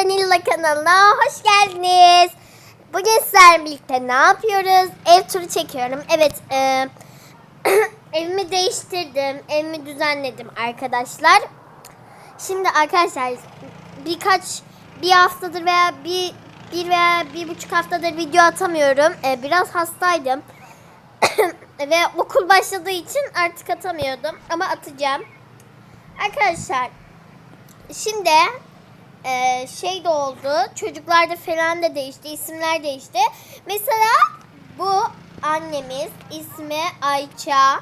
Danilla kanalına hoş geldiniz. Bugün sizlerle birlikte ne yapıyoruz? Ev turu çekiyorum. Evet, e, evimi değiştirdim, evimi düzenledim arkadaşlar. Şimdi arkadaşlar birkaç bir haftadır veya bir bir veya bir buçuk haftadır video atamıyorum. E, biraz hastaydım. Ve okul başladığı için artık atamıyordum. Ama atacağım. Arkadaşlar şimdi e, şey de oldu. Çocuklarda falan da değişti. isimler değişti. Mesela bu annemiz ismi Ayça.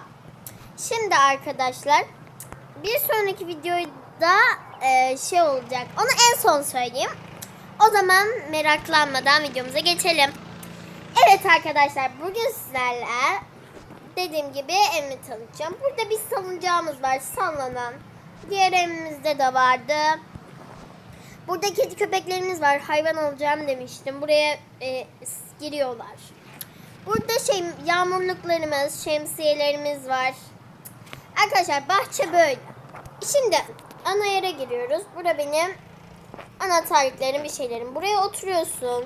Şimdi arkadaşlar bir sonraki videoda e, şey olacak. Onu en son söyleyeyim. O zaman meraklanmadan videomuza geçelim. Evet arkadaşlar bugün sizlerle dediğim gibi evimi tanıtacağım. Burada bir salıncağımız var sallanan. Diğer evimizde de vardı. Burada kedi köpeklerimiz var. Hayvan alacağım demiştim. Buraya e, giriyorlar. Burada şey yağmurluklarımız, şemsiyelerimiz var. Arkadaşlar bahçe böyle. Şimdi ana yere giriyoruz. Burada benim anahtarlıklarım bir şeylerim. Buraya oturuyorsun.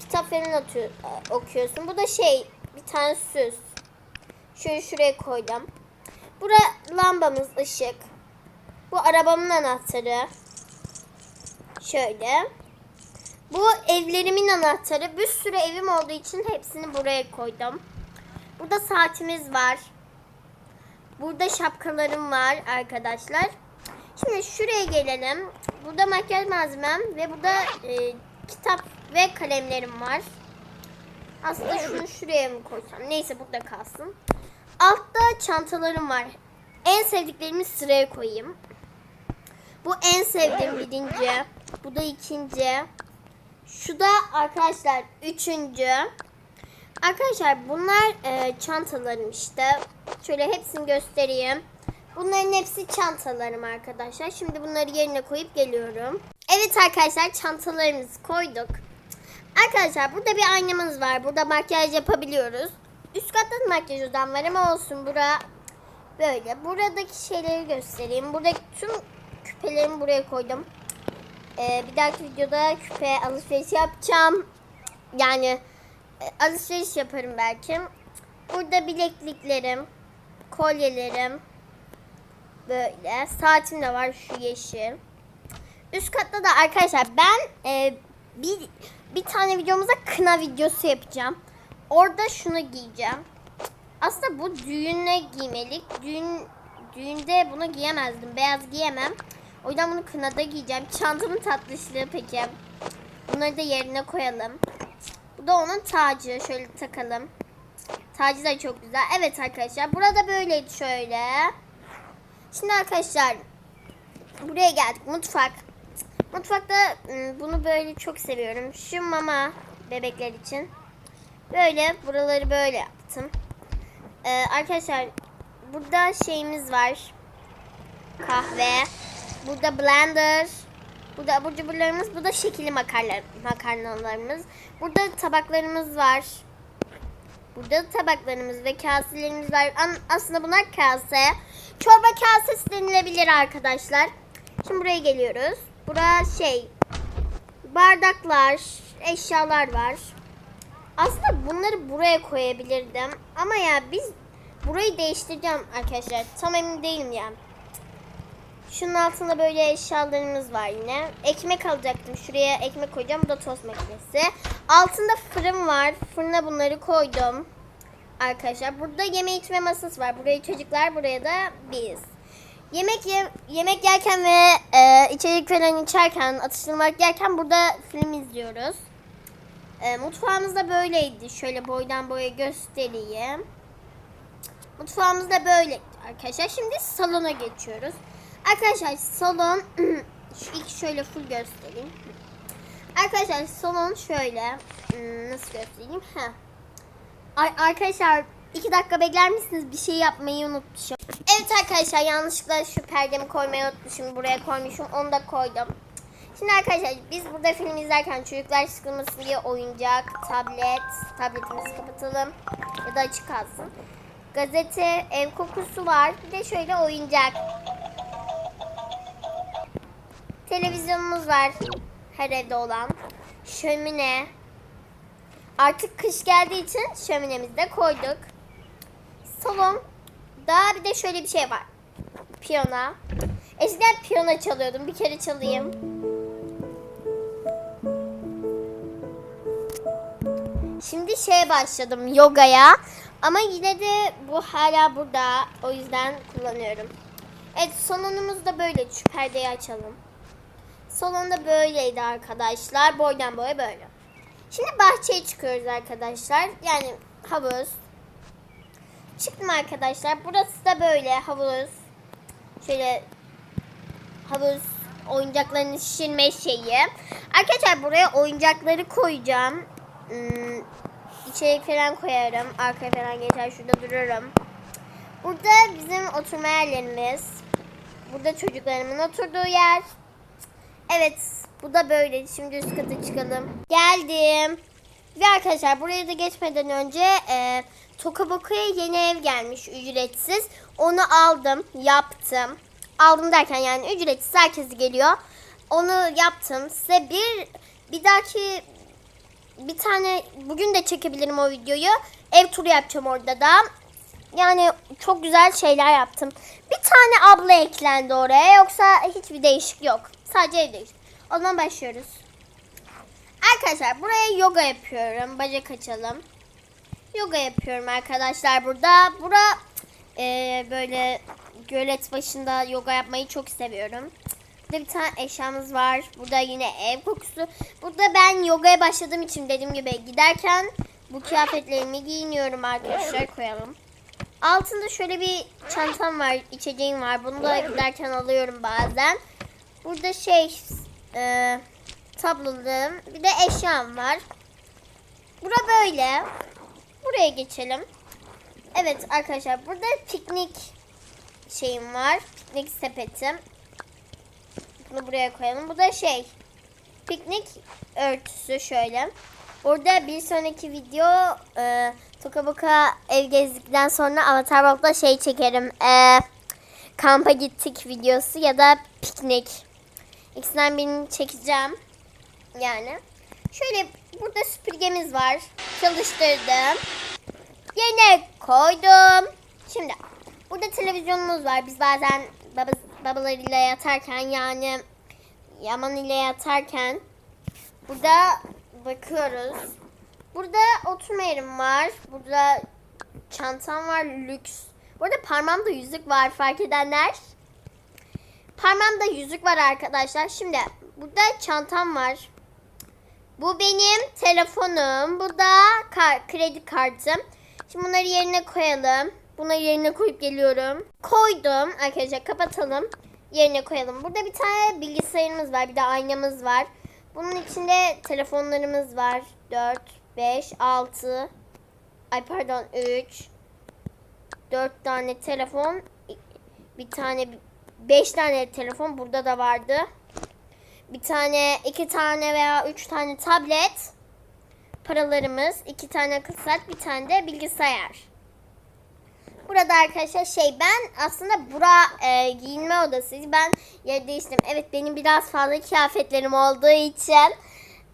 Kitap falan atıyor, okuyorsun. Bu da şey bir tane süs. Şöyle şuraya koydum. Bura lambamız ışık. Bu arabamın anahtarı. Şöyle. Bu evlerimin anahtarı. Bir sürü evim olduğu için hepsini buraya koydum. Burada saatimiz var. Burada şapkalarım var arkadaşlar. Şimdi şuraya gelelim. Burada makyaj malzemem ve burada e, kitap ve kalemlerim var. Aslında şunu şuraya mı koysam? Neyse burada kalsın. Altta çantalarım var. En sevdiklerimi sıraya koyayım. Bu en sevdiğim birinci. Bu da ikinci. Şu da arkadaşlar üçüncü. Arkadaşlar bunlar e, çantalarım işte. Şöyle hepsini göstereyim. Bunların hepsi çantalarım arkadaşlar. Şimdi bunları yerine koyup geliyorum. Evet arkadaşlar çantalarımızı koyduk. Arkadaşlar burada bir aynamız var. Burada makyaj yapabiliyoruz. Üst katta da makyaj odam var ama olsun. Bura böyle. Buradaki şeyleri göstereyim. Buradaki tüm küpelerimi buraya koydum. Ee, bir dahaki videoda küpe alışveriş yapacağım. Yani e, alışveriş yaparım belki. Burada bilekliklerim, kolyelerim, böyle. Saatim de var şu yeşil. Üst katta da arkadaşlar ben e, bir bir tane videomuzda kına videosu yapacağım. Orada şunu giyeceğim. Aslında bu düğüne giymelik. Düğün düğünde bunu giyemezdim. Beyaz giyemem. O yüzden bunu kınada giyeceğim. Çantamın tatlışlığı peki. Bunları da yerine koyalım. Bu da onun tacı. Şöyle takalım. Tacı da çok güzel. Evet arkadaşlar. Burada böyleydi şöyle. Şimdi arkadaşlar buraya geldik. Mutfak. Mutfakta ım, bunu böyle çok seviyorum. Şu mama bebekler için. Böyle buraları böyle yaptım. Ee, arkadaşlar burada şeyimiz var. Kahve. Burada blender. Burada abur cuburlarımız. Bu da şekilli makarna, makarnalarımız. Burada tabaklarımız var. Burada tabaklarımız ve kaselerimiz var. An- aslında bunlar kase. Çorba kasesi denilebilir arkadaşlar. Şimdi buraya geliyoruz. Bura şey bardaklar, eşyalar var. Aslında bunları buraya koyabilirdim. Ama ya biz burayı değiştireceğim arkadaşlar. Tam emin değilim ya. Şunun altında böyle eşyalarımız var yine. Ekmek alacaktım. Şuraya ekmek koyacağım. Bu da tost makinesi. Altında fırın var. Fırına bunları koydum. Arkadaşlar burada yeme içme masası var. Buraya çocuklar, buraya da biz. Yemek ye- yemek yerken ve e, içecek falan içerken, atıştırmalık yerken burada film izliyoruz. E, mutfağımız da böyleydi. Şöyle boydan boya göstereyim. Mutfağımız da böyle arkadaşlar. Şimdi salona geçiyoruz. Arkadaşlar salon şu ilk şöyle full göstereyim. Arkadaşlar salon şöyle Hmm, nasıl göstereyim? Ha. Arkadaşlar iki dakika bekler misiniz? Bir şey yapmayı unutmuşum. Evet arkadaşlar yanlışlıkla şu perdemi koymayı unutmuşum. Buraya koymuşum. Onu da koydum. Şimdi arkadaşlar biz burada film izlerken çocuklar sıkılmasın diye oyuncak, tablet, tabletimizi kapatalım ya da açık kalsın. Gazete, ev kokusu var. Bir de şöyle oyuncak. Televizyonumuz var. Her evde olan. Şömine. Artık kış geldiği için şöminemizi de koyduk. Salon. Daha bir de şöyle bir şey var. Piyano. Eskiden piyano çalıyordum. Bir kere çalayım. Şimdi şeye başladım yogaya. Ama yine de bu hala burada. O yüzden kullanıyorum. Evet salonumuz da böyle. Şu perdeyi açalım. Salonda böyleydi arkadaşlar. Boydan boya böyle. Şimdi bahçeye çıkıyoruz arkadaşlar. Yani havuz. Çıktım arkadaşlar. Burası da böyle havuz. Şöyle havuz oyuncaklarını şişirme şeyi. Arkadaşlar buraya oyuncakları koyacağım. Hmm, içeri falan koyarım. Arkaya falan geçer şurada dururum. Burada bizim oturma yerlerimiz. Burada çocuklarımın oturduğu yer. Evet bu da böyle. Şimdi üst kata çıkalım. Geldim. Ve arkadaşlar buraya da geçmeden önce e, Tokaboka'ya yeni ev gelmiş ücretsiz. Onu aldım, yaptım. Aldım derken yani ücretsiz herkes geliyor. Onu yaptım. Size bir bir dahaki bir tane bugün de çekebilirim o videoyu. Ev turu yapacağım orada da. Yani çok güzel şeyler yaptım. Bir tane abla eklendi oraya. Yoksa hiçbir değişik yok. Sadece ev değişik. O zaman başlıyoruz. Arkadaşlar buraya yoga yapıyorum. Bacak açalım. Yoga yapıyorum arkadaşlar burada. Bura e, böyle gölet başında yoga yapmayı çok seviyorum. Burada bir tane eşyamız var. Burada yine ev kokusu. Burada ben yogaya başladığım için dediğim gibi giderken bu kıyafetlerimi giyiniyorum arkadaşlar koyalım. Altında şöyle bir çantam var, içeceğim var. Bunu da giderken alıyorum bazen. Burada şey e, tablolum, bir de eşyam var. Bura böyle. Buraya geçelim. Evet arkadaşlar burada piknik şeyim var. Piknik sepetim. Bunu buraya koyalım. Bu da şey piknik örtüsü şöyle. Burada bir sonraki video e, Toka ev gezdikten sonra Avatar World'da şey çekerim. E, kampa gittik videosu ya da piknik. İkisinden birini çekeceğim. Yani. Şöyle burada süpürgemiz var. Çalıştırdım. Yerine koydum. Şimdi burada televizyonumuz var. Biz bazen baba, babalarıyla yatarken yani Yaman ile yatarken burada bakıyoruz. Burada oturma yerim var. Burada çantam var lüks. Burada parmağımda yüzük var fark edenler. Parmağımda yüzük var arkadaşlar. Şimdi burada çantam var. Bu benim telefonum. Bu da kar- kredi kartım. Şimdi bunları yerine koyalım. Bunları yerine koyup geliyorum. Koydum. Arkadaşlar kapatalım. Yerine koyalım. Burada bir tane bilgisayarımız var. Bir de aynamız var. Bunun içinde telefonlarımız var. 4, 5, 6. Ay pardon 3. 4 tane telefon. Bir tane 5 tane telefon burada da vardı. Bir tane, iki tane veya üç tane tablet. Paralarımız, iki tane akıl saat, bir tane de bilgisayar. Burada arkadaşlar şey ben aslında bura e, giyinme odasıyız. Ben yer değiştirdim. Evet benim biraz fazla kıyafetlerim olduğu için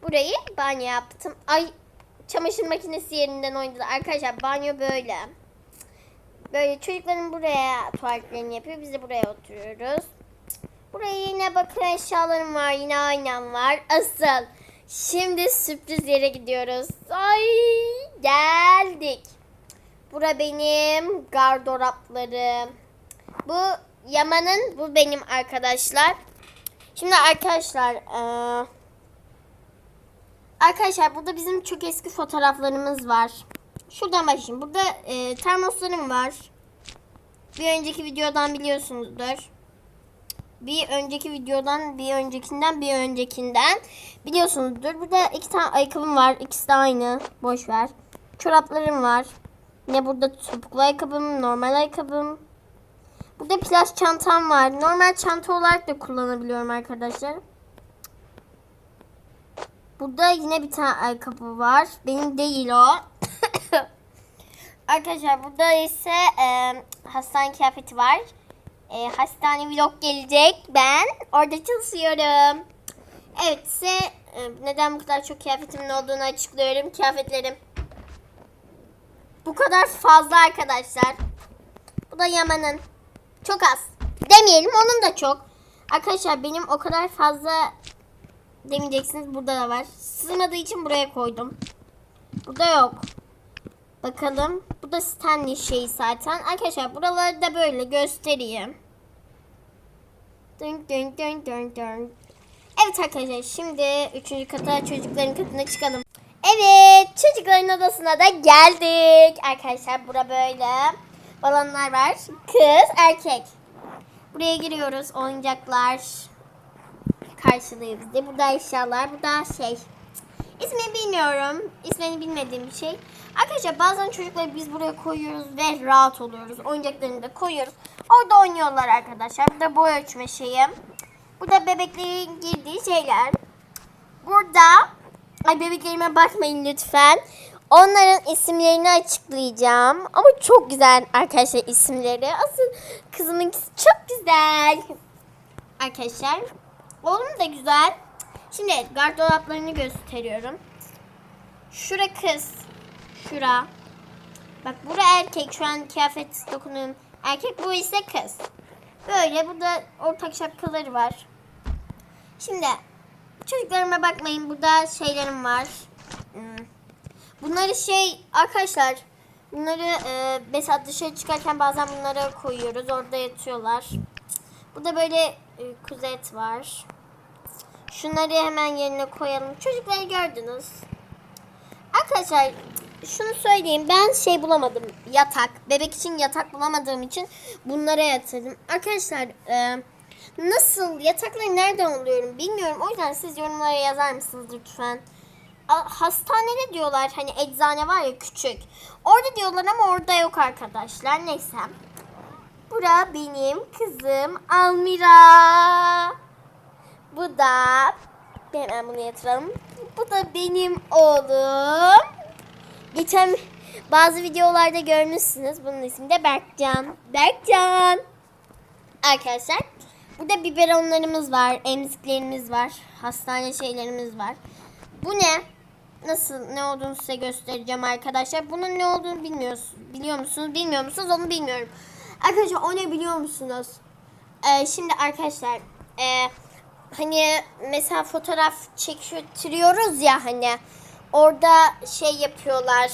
burayı banyo yaptım. Ay çamaşır makinesi yerinden oynadı. Arkadaşlar banyo böyle. Böyle çocukların buraya tuvaletlerini yapıyor. Biz de buraya oturuyoruz. Buraya yine bakın eşyalarım var. Yine aynam var. Asıl. Şimdi sürpriz yere gidiyoruz. Ay geldik. Bura benim gardıroplarım. Bu Yaman'ın, bu benim arkadaşlar. Şimdi arkadaşlar, eee, arkadaşlar burada bizim çok eski fotoğraflarımız var. Şuradan başlayayım. Burada eee, termoslarım var. Bir önceki videodan biliyorsunuzdur. Bir önceki videodan, bir öncekinden, bir öncekinden biliyorsunuzdur. Burada iki tane ayakkabım var. İkisi de aynı. Boş ver. Çoraplarım var. Yine burada topuklu ayakkabım, normal ayakkabım. Burada plaj çantam var. Normal çanta olarak da kullanabiliyorum arkadaşlar. Burada yine bir tane ayakkabı var. Benim değil o. arkadaşlar burada ise e, hastane kıyafeti var. E, hastane vlog gelecek. Ben orada çalışıyorum. Evet size e, neden bu kadar çok kıyafetimin olduğunu açıklıyorum. Kıyafetlerim bu kadar fazla arkadaşlar. Bu da Yaman'ın. Çok az. Demeyelim onun da çok. Arkadaşlar benim o kadar fazla demeyeceksiniz. Burada da var. Sığmadığı için buraya koydum. Burada yok. Bakalım. Bu da Stanley şeyi zaten. Arkadaşlar buraları da böyle göstereyim. Dün dün dün dün dün. Evet arkadaşlar şimdi üçüncü kata çocukların katına çıkalım. Evet çocukların odasına da geldik. Arkadaşlar bura böyle. Balonlar var. Kız erkek. Buraya giriyoruz. Oyuncaklar karşılıyor bizi. Burada eşyalar. Burada şey. İsmini bilmiyorum. İsmini bilmediğim bir şey. Arkadaşlar bazen çocukları biz buraya koyuyoruz ve rahat oluyoruz. Oyuncaklarını da koyuyoruz. Orada oynuyorlar arkadaşlar. Burada boy ölçme şeyi. Burada bebeklerin girdiği şeyler. Burada ay bebeklerime bakmayın lütfen. Onların isimlerini açıklayacağım. Ama çok güzel arkadaşlar isimleri. Asıl kızımınkisi çok güzel. Arkadaşlar. Oğlum da güzel. Şimdi gardıroplarını gösteriyorum. Şura kız. Şura. Bak bura erkek. Şu an kıyafet dokunuyorum. Erkek bu ise kız. Böyle burada ortak şapkaları var. Şimdi çocuklarıma bakmayın. Burada şeylerim var. Hmm. Bunları şey arkadaşlar bunları e, mesela dışarı çıkarken bazen bunlara koyuyoruz. Orada yatıyorlar. Burada böyle e, kuzet var. Şunları hemen yerine koyalım. Çocukları gördünüz. Arkadaşlar şunu söyleyeyim. Ben şey bulamadım. Yatak. Bebek için yatak bulamadığım için bunlara yatırdım. Arkadaşlar e, nasıl yatakları nereden alıyorum bilmiyorum. O yüzden siz yorumlara yazar mısınız lütfen? Hastanede diyorlar hani eczane var ya küçük. Orada diyorlar ama orada yok arkadaşlar. Neyse. Bura benim kızım Almira. Bu da hemen bunu yatıralım. Bu da benim oğlum. Geçen bazı videolarda görmüşsünüz. Bunun ismi de Berkcan. Berkcan. Arkadaşlar burada biberonlarımız var, emziklerimiz var, hastane şeylerimiz var. Bu ne? Nasıl ne olduğunu size göstereceğim arkadaşlar. Bunun ne olduğunu bilmiyorsunuz. Biliyor musunuz? Bilmiyor musunuz? Onu bilmiyorum. Arkadaşlar o ne biliyor musunuz? Ee, şimdi arkadaşlar e, hani mesela fotoğraf çektiriyoruz ya hani orada şey yapıyorlar.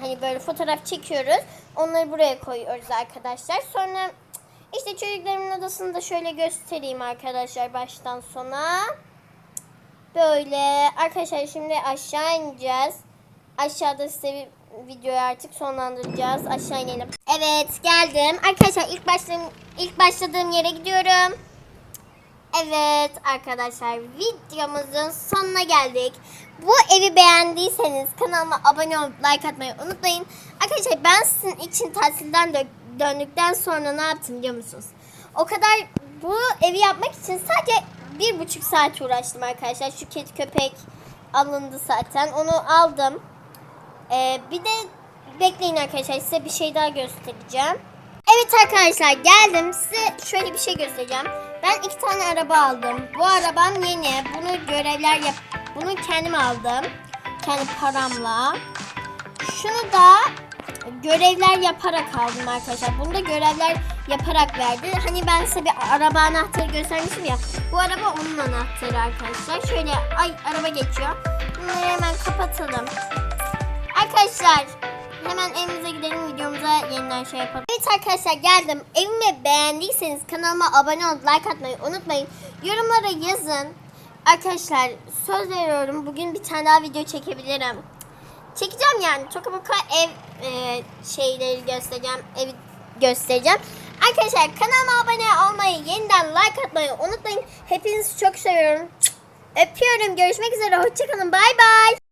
Hani böyle fotoğraf çekiyoruz. Onları buraya koyuyoruz arkadaşlar. Sonra işte çocuklarımın odasını da şöyle göstereyim arkadaşlar baştan sona. Böyle arkadaşlar şimdi aşağı ineceğiz. Aşağıda size bir videoyu artık sonlandıracağız. Aşağı inelim. Evet geldim. Arkadaşlar ilk başladığım ilk başladığım yere gidiyorum. Evet arkadaşlar videomuzun sonuna geldik. Bu evi beğendiyseniz kanalıma abone olup like atmayı unutmayın. Arkadaşlar ben sizin için tatilden dö- döndükten sonra ne yaptım biliyor musunuz? O kadar bu evi yapmak için sadece bir buçuk saat uğraştım arkadaşlar. Şu kedi köpek alındı zaten. Onu aldım. Ee, bir de bekleyin arkadaşlar size bir şey daha göstereceğim. Evet arkadaşlar geldim. Size şöyle bir şey göstereceğim. Ben iki tane araba aldım. Bu arabam yeni. Bunu görevler yap. Bunu kendim aldım. Kendi paramla. Şunu da görevler yaparak aldım arkadaşlar. Bunu da görevler yaparak verdi. Hani ben size bir araba anahtarı göstermiştim ya. Bu araba onun anahtarı arkadaşlar. Şöyle ay araba geçiyor. Bunları hemen kapatalım. Arkadaşlar hemen evimize gidelim videomuza yeniden şey yapalım. Evet arkadaşlar geldim. Evimi beğendiyseniz kanalıma abone olup like atmayı unutmayın. Yorumlara yazın. Arkadaşlar söz veriyorum bugün bir tane daha video çekebilirim. Çekeceğim yani. Çok bu ev e, şeyleri göstereceğim. Evi göstereceğim. Arkadaşlar kanalıma abone olmayı, yeniden like atmayı unutmayın. Hepinizi çok seviyorum. Öpüyorum. Görüşmek üzere. Hoşçakalın. Bay bay.